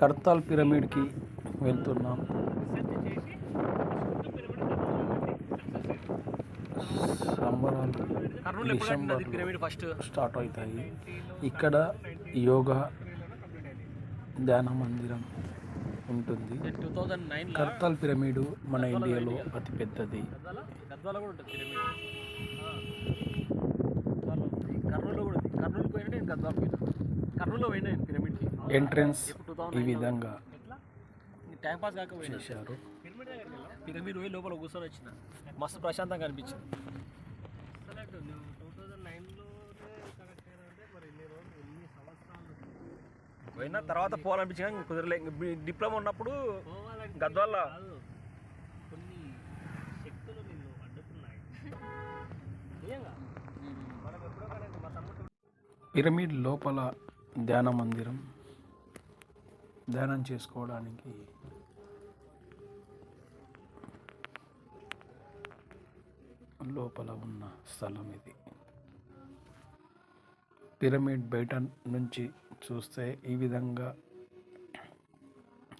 కర్తాల్ పిరమిడ్కి వెళ్తున్నాం. సంబరాలు Kurnool December start అవుతాయి. ఇక్కడ యోగా ధ్యాన మందిరం ఉంటుంది. కర్తాల్ పిరమిడ్ మన ఇండియాలో అతి పెద్దది. గద్వాల కూడా కర్నూలు పోయినా నేను ఎంట్రన్స్ ఈ విధంగా టైం పాస్ కాక పోయినా. చేశారు. పిరమిడ్ దగ్గరికి వెళ్ళా పిరమిడ్ పోయి లోపల కూర్చొని వచ్చిన. మస్తు ప్రశాంతంగా అనిపించింది. టూ థౌజండ్ నైన్లో పోయిన తర్వాత పోవాలనిపించింది కానీ కుదరలే. డిప్లొమా ఉన్నప్పుడు గద్వాల. కొన్ని శక్తులు నిన్ను అడ్డుకున్నాయి. పిరమిడ్ లోపల ధ్యాన మందిరం ధ్యానం చేసుకోవడానికి. లోపల ఉన్న స్థలం ఇది. పిరమిడ్ బయట నుంచి చూస్తే ఈ విధంగా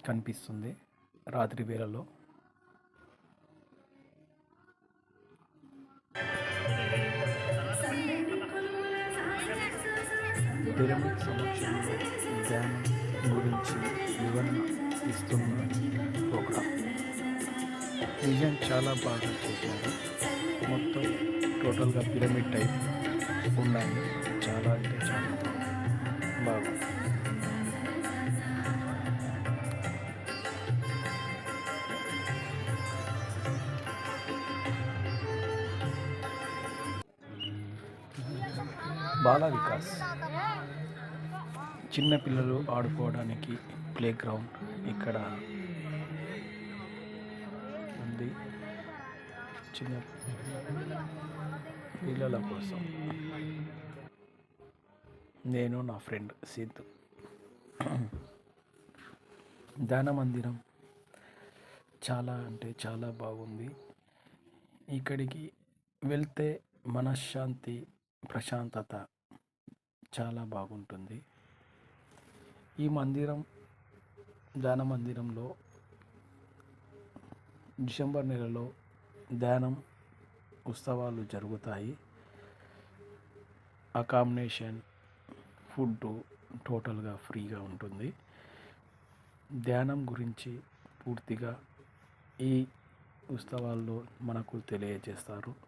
కనిపిస్తుంది రాత్రి వేళలో. పిరమిడ్ ధ్యానం గురించి వివరణ ఇస్తున్న ప్రోగ్రాం డిజైన్ చాలా బాగా చేశారు. మొత్తం టోటల్గా పిరమిడ్ టైప్ ఉన్నాయి. చాలా అంటే చాలా బాగుంది. బాల వికాస్ చిన్న పిల్లలు ఆడుకోవడానికి ప్లే గ్రౌండ్ ఇక్కడ ఉంది. చిన్న పిల్లల కోసం. నేను నా ఫ్రెండ్ సిద్ధు ధ్యాన మందిరం చాలా అంటే చాలా బాగుంది. ఇక్కడికి వెళ్తే మనశ్శాంతి ప్రశాంతత చాలా బాగుంటుంది. ఈ మందిరం ధ్యాన మందిరంలో డిసెంబర్ నెలలో ధ్యానం ఉత్సవాలు జరుగుతాయి. అకామినేషన్ ఫుడ్ టోటల్గా ఫ్రీగా ఉంటుంది. ధ్యానం గురించి పూర్తిగా ఈ ఉత్సవాల్లో మనకు తెలియజేస్తారు.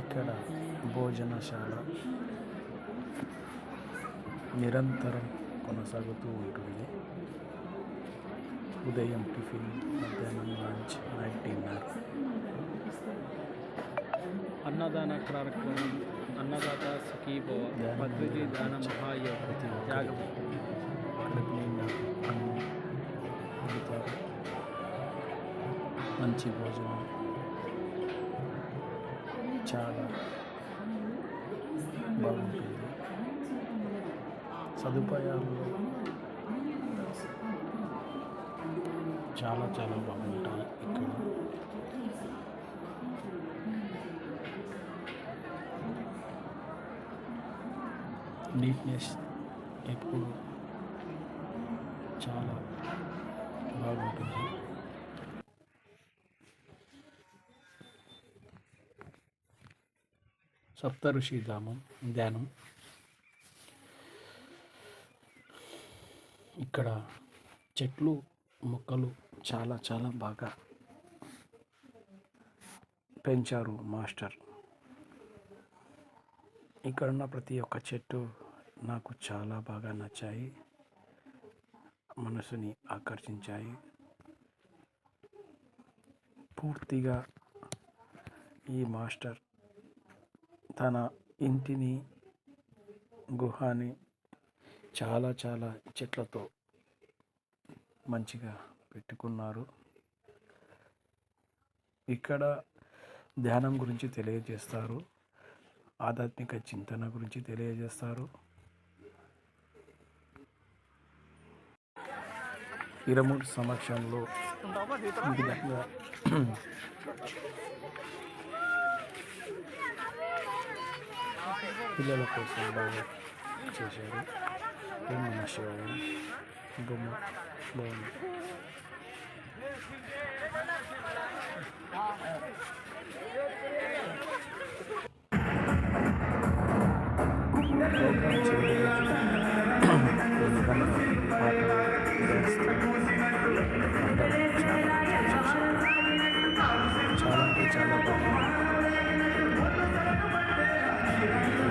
ఇక్కడ భోజనశాల. నిరంతరం కొనసాగుతూ ఉంటుంది. ఉదయం టిఫిన్ మధ్యాహ్నం లంచ్ నైట్ డిన్నర్. అన్నదాన కార్యక్రమం అన్నదాత సుఖీభవ పద్ధతి దాన మహాయోగ త్యాగం. కడుపు నిండా మంచి భోజనం. చాలా బాగుంటుంది. సదుపాయాలు చాలా చాలా బాగుంటాయి ఇక్కడ. నీట్నెస్ ఎప్పుడు చాలా బాగుంటుంది. సప్త ఋషి ధామం ధ్యానం. ఇక్కడ చెట్లు మొక్కలు చాలా చాలా బాగా పెంచారు మాస్టర్. ఇక్కడ ఉన్న ప్రతి ఒక్క చెట్టు నాకు చాలా బాగా నచ్చాయి. మనసుని ఆకర్షించాయి. పూర్తిగా ఈ మాస్టర్ తన ఇంటిని గృహాన్ని చాలా చాలా చెట్లతో మంచిగా పెట్టుకున్నారు. ఇక్కడ ధ్యానం గురించి తెలియజేస్తారు. ఆధ్యాత్మిక చింతన గురించి తెలియజేస్తారు. ఇరమూడు సమక్షంలో విధంగా పిల్లల కోసం బాగా చేశారు. ఓం నమ శివాయ బొమ్మ. బాగుంది. చాలా చాలా అంటే చాలా బాగుంది.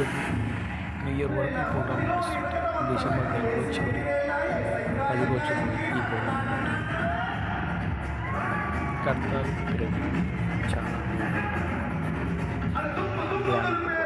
ఇంకొక న్యూ ఇయర్ వరకు ఈ ప్రోగ్రామ్ నడుస్తుంది డిసెంబర్ నెలలో చివరి పది రోజులు ఈ ప్రోగ్రామ్ ఉంటుంది కట్నాలు పిరమిడ్ చాలా గ్రాండ్ కోసం